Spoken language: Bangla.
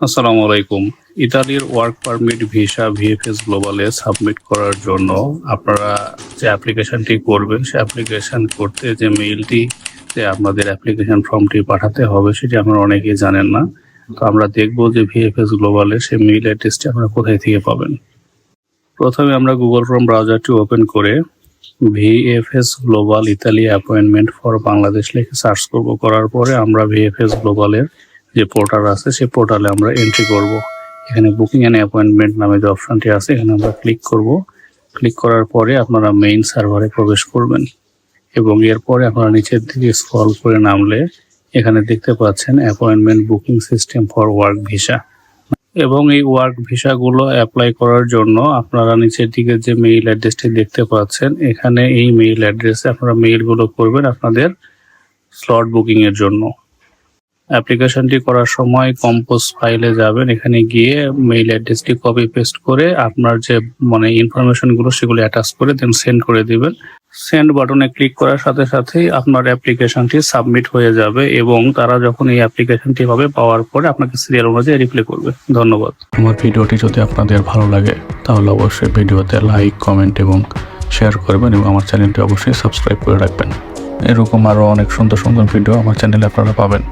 আসসালামু আলাইকুম। ইতালির ওয়ার্ক পারমিট ভিসা ভিএফএস গ্লোবালে সাবমিট করার জন্য আপনারা যে অ্যাপ্লিকেশনটি করবেন, সে অ্যাপ্লিকেশন করতে যে মেইলটি, যে আপনাদের অ্যাপ্লিকেশন ফর্মটি পাঠাতে হবে, সেটি আপনারা অনেকেই জানেন না। তো আমরা দেখব যে ভিএফএস গ্লোবালে সেই মেইল অ্যাড্রেসটি আপনারা কোথায় থেকে পাবেন। প্রথমে আমরা গুগল ক্রোম ব্রাউজারটি ওপেন করে VFS global Italy appointment for Bangladesh লিখে সার্চ করব। করার পরে আমরা ভিএফএস গ্লোবালের যে পোর্টাল আছে, সেই পোর্টালে আমরা এন্ট্রি করব। এখানে বুকিং অ্যান্ড অ্যাপয়েন্টমেন্ট নামে যে অপশনটি আছে, এখানে আমরা ক্লিক করব। ক্লিক করার পরে আপনারা মেইন সার্ভারে প্রবেশ করবেন এবং এরপরে আপনারা নিচের দিকে স্ক্রল করে নামলে এখানে দেখতে পাচ্ছেন appointment booking system for work visa এবং এই ওয়ার্ক ভিসাগুলো অ্যাপ্লাই করার জন্য আপনারা নিচের দিকে যে মেইল অ্যাড্রেসটি দেখতে পাচ্ছেন, এখানে এই মেইল অ্যাড্রেসে আপনারা মেইলগুলো করবেন আপনাদের স্লট বুকিং এর জন্য। অ্যাপ্লিকেশনটি করার সময় কম্পোজ ফাইলে যাবেন। এখানে গিয়ে মেইল অ্যাড্রেসটি কপি পেস্ট করে আপনার যে মানে ইনফরমেশনগুলো সেগুলো অ্যাটাচ করে দেন সেন্ড করে দিবেন। সেন্ড বাটনে ক্লিক করার সাথে সাথেই আপনার অ্যাপ্লিকেশনটি সাবমিট হয়ে যাবে এবং তারা যখন এই অ্যাপ্লিকেশনটি হবে পাওয়ার পরে আপনাকে সিরিয়াল অনুযায়ী রিপ্লাই করবে। ধন্যবাদ। আমার ভিডিওটি যদি আপনাদের ভালো লাগে, তাহলে অবশ্যই ভিডিওতে লাইক কমেন্ট এবং শেয়ার করবেন এবং আমার চ্যানেলটি অবশ্যই সাবস্ক্রাইব করে রাখবেন। এরকম আরও অনেক সুন্দর সুন্দর ভিডিও আমার চ্যানেলে আপনারা পাবেন।